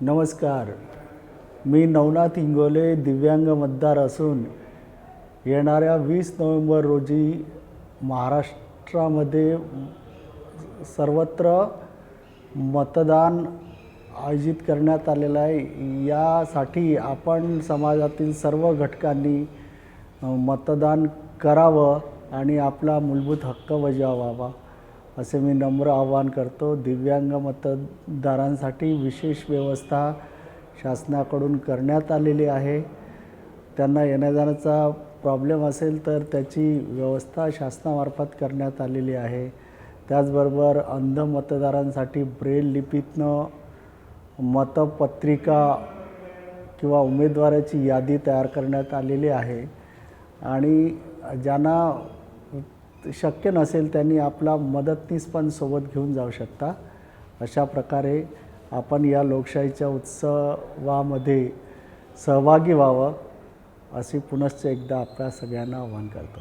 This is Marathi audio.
नमस्कार. मी नवनाथ इंगोले दिव्यांग मतदार असून येणाऱ्या वीस नोव्हेंबर रोजी महाराष्ट्रामध्ये सर्वत्र मतदान आयोजित करण्यात आलेलं आहे. यासाठी आपण समाजातील सर्व घटकांनी मतदान करावं आणि आपला मूलभूत हक्क बजावावा. असे मी नम्र आवाहन करतो. दिव्यांग मतदारांसाठी विशेष व्यवस्था शासनाकडून करण्यात आलेली आहे. त्यांना येण्याजाण्याचा प्रॉब्लेम असेल तर त्याची व्यवस्था शासनामार्फत करण्यात आलेली आहे. त्याचबरोबर अंध मतदारांसाठी ब्रेल लिपीतनं मतपत्रिका किंवा उमेदवाराची यादी तयार करण्यात आलेली आहे. आणि ज्यांना शक्य नसेल त्यांनी आपला मदतनीस पण सोबत घेऊन जाऊ शकता. अशा प्रकारे आपण या लोकशाहीच्या उत्सवामध्ये सहभागी व्हावं अशी पुनश्च एकदा आपल्या सगळ्यांना आवाहन करतो.